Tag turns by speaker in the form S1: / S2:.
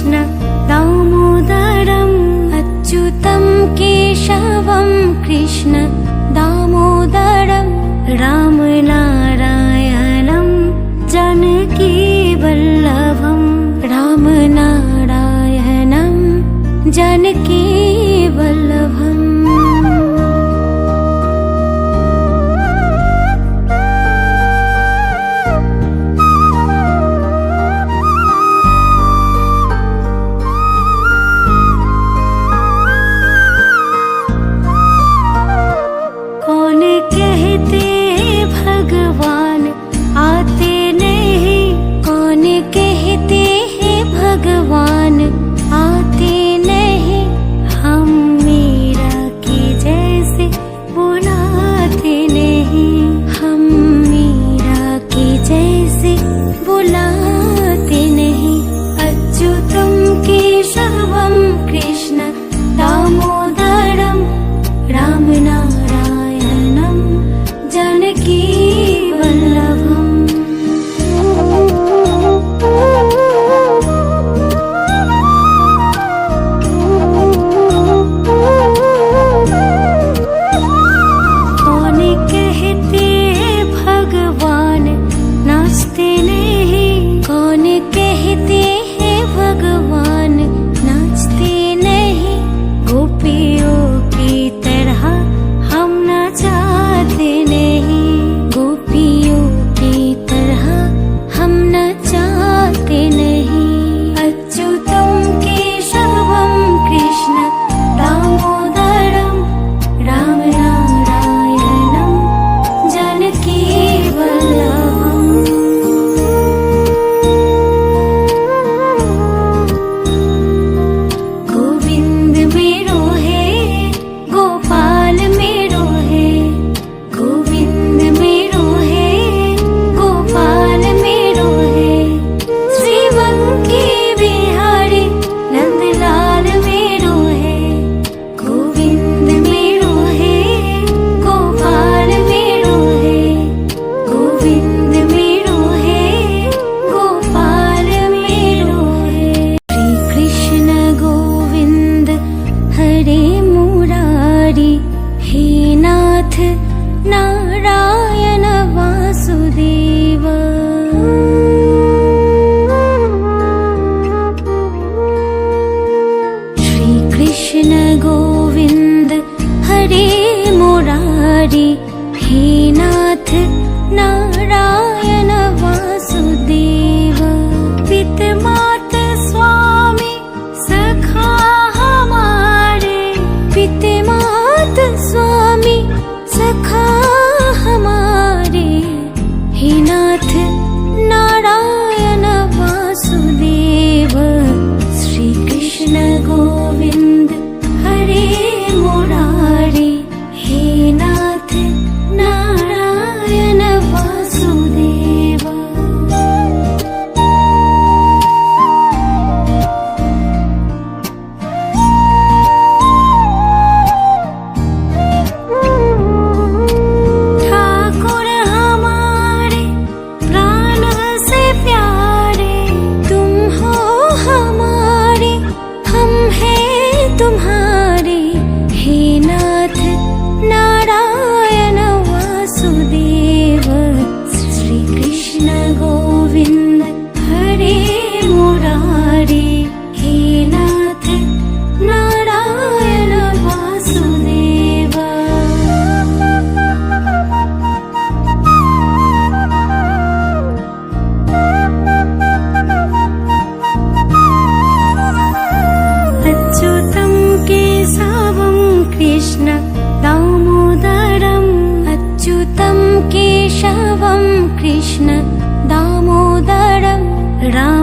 S1: Krishna ti. Krishna दामोदरम् अच्युतं केशवं कृष्ण दामोदरं राम